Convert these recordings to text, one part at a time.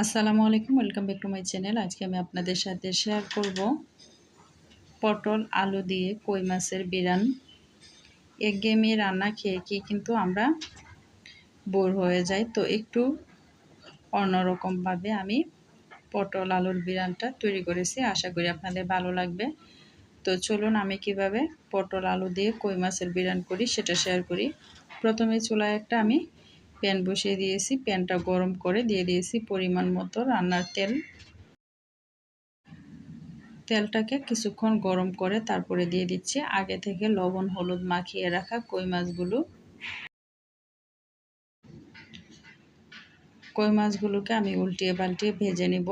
আসসালামু আলাইকুম, welcome back to my channel. আজকে আমি আপনাদের সাথে শেয়ার করব পটল আলু দিয়ে কই মাছের বিরান। একঘেয়েমি রান্না খেয়ে কি কিন্তু আমরা বোর হয়ে যাই। তো একটু অন্যরকমভাবে আমি পটল আলুর বিরানটা তৈরি করেছি, আশা করি আপনাদের ভালো লাগবে। তো চলুন আমি কীভাবে পটল আলু দিয়ে কই মাছের বিরান করি সেটা শেয়ার করি। প্রথমে চুলায় একটা আমি প্যান বসিয়ে দিয়েছি, প্যানটা গরম করে দিয়ে দিয়েছি পরিমাণ মতো রান্নার তেল। তেলটাকে কিছুক্ষণ গরম করে তারপরে দিয়ে দিচ্ছি। আগে থেকে লবণ, হলুদ মাখিয়ে রাখা কই মাছগুলো। কই মাছগুলোকে আমি উল্টিয়ে পাল্টিয়ে ভেজে নিব।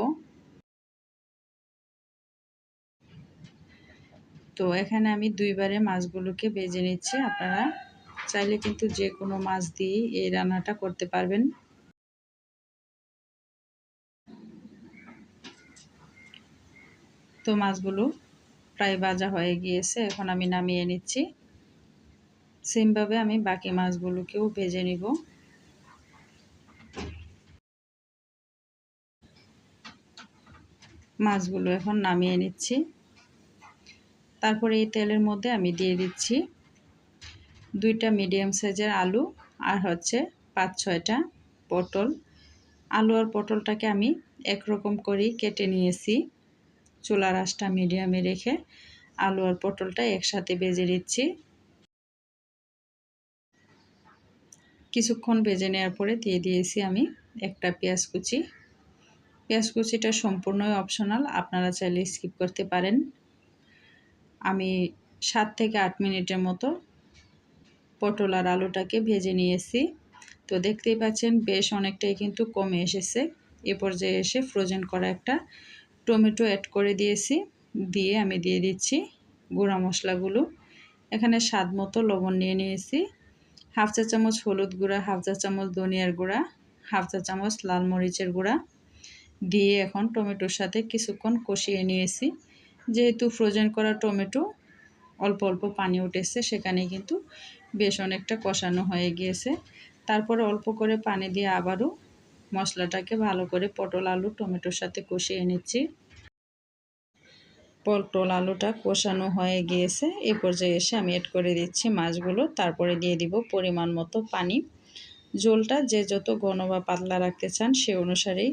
তো এখানে আমি দুইবারে মাছগুলোকে ভেজে নিচ্ছি, আপনারা চাইলে কিন্তু যে কোনো মাছ দিয়ে এই রান্নাটা করতে পারবেন। তো মাছগুলো প্রায় ভাজা হয়ে গিয়েছে, এখন আমি নামিয়ে নিচ্ছি। সেমভাবে আমি বাকি মাছগুলোকেও ভেজে নিব। মাছগুলো এখন নামিয়ে নিচ্ছি। তারপরে এই তেলের মধ্যে আমি দিয়ে দিচ্ছি দুইটা মিডিয়াম সাইজের আলু আর হচ্ছে পাঁচ, ছয়টা পটল। আলু আর পটলটাকে আমি একরকম করেই কেটে নিয়েছি চুলার আঁশটা মিডিয়ামে রেখে। আলু আর পটলটা একসাথে বেজে নিচ্ছি। কিছুক্ষণ বেজে নেওয়ার পরে দিয়ে দিয়েছি আমি একটা পেঁয়াজ কুচি। পেঁয়াজ কুচিটা সম্পূর্ণই অপশনাল আপনারা চাইলে স্কিপ করতে পারেন। আমি সাত থেকে আট মিনিটের মতো পটল আর আলুটাকে ভেজে নিয়েছি। তো দেখতেই পাচ্ছেন বেশ অনেকটাই কিন্তু কমে এসেছে। এ পর্যায়ে এসে ফ্রোজেন করা একটা টমেটো অ্যাড করে দিয়েছি। দিয়ে আমি দিয়ে দিচ্ছি গুঁড়া মশলাগুলো। এখানে স্বাদ মতো লবণ নিয়ে নিয়েছি। হাফ চা চামচ হলুদ গুঁড়া, হাফ চা চামচ ধনিয়ার গুঁড়া, হাফ চা চামচ লাল মরিচের গুঁড়া। দিয়ে এখন টমেটোর সাথে কিছুক্ষণ কষিয়ে নিয়েছি। যেহেতু ফ্রোজেন করা টমেটো অল্প অল্প পানি উঠেছে, সেখানে কিন্তু বেশ অনেকটা কষানো হয়ে গিয়েছে। তারপরে অল্প করে পানি দিয়ে আবারও মশলাটাকে ভালো করে পটল, আলু, টমেটোর সাথে কষিয়ে নিচ্ছি। পটল, আলুটা কষানো হয়ে গিয়েছে। এই পর্যায়ে এসে আমি এড করে দিচ্ছি মাছগুলো। তারপরে দিয়ে দিব পরিমাণ মতো পানি। জলটা যে যত ঘন বা পাতলা রাখতে চান সে অনুসারেই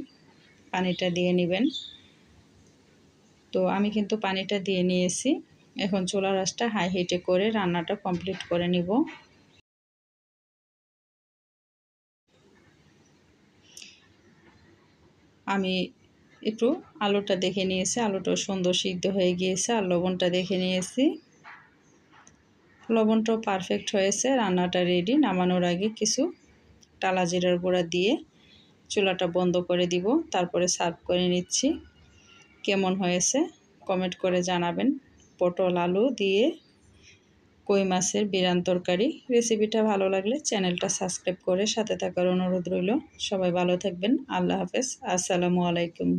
পানিটা দিয়ে নেবেন। তো আমি কিন্তু পানিটা দিয়ে নিয়েছি। এখন চোলা রাসটা হাই হিটে করে রান্নাটা কমপ্লিট করে নিব। আমি একটু আলুটা দেখে নিয়েছি, আলুটা সুন্দর সিদ্ধ হয়ে গিয়েছে আর লবণটা দেখে নিয়েছি। লবণটাও পারফেক্ট হয়েছে, রান্নাটা রেডি নামানোর আগে কিছু টালা জিরার গুঁড়া দিয়ে চুলাটা বন্ধ করে দিব, তারপরে সার্ভ করে নিচ্ছি। কেমন হয়েছে? কমেন্ট করে জানাবেন। পটল আলু দিয়ে কই মাছের বিরান তরকারি। রেসিপিটা ভালো লাগলে চ্যানেলটা সাবস্ক্রাইব করে সাথে থাকার অনুরোধ রইল। সবাই ভালো থাকবেন। আল্লাহ হাফেজ। আসসালামু আলাইকুম।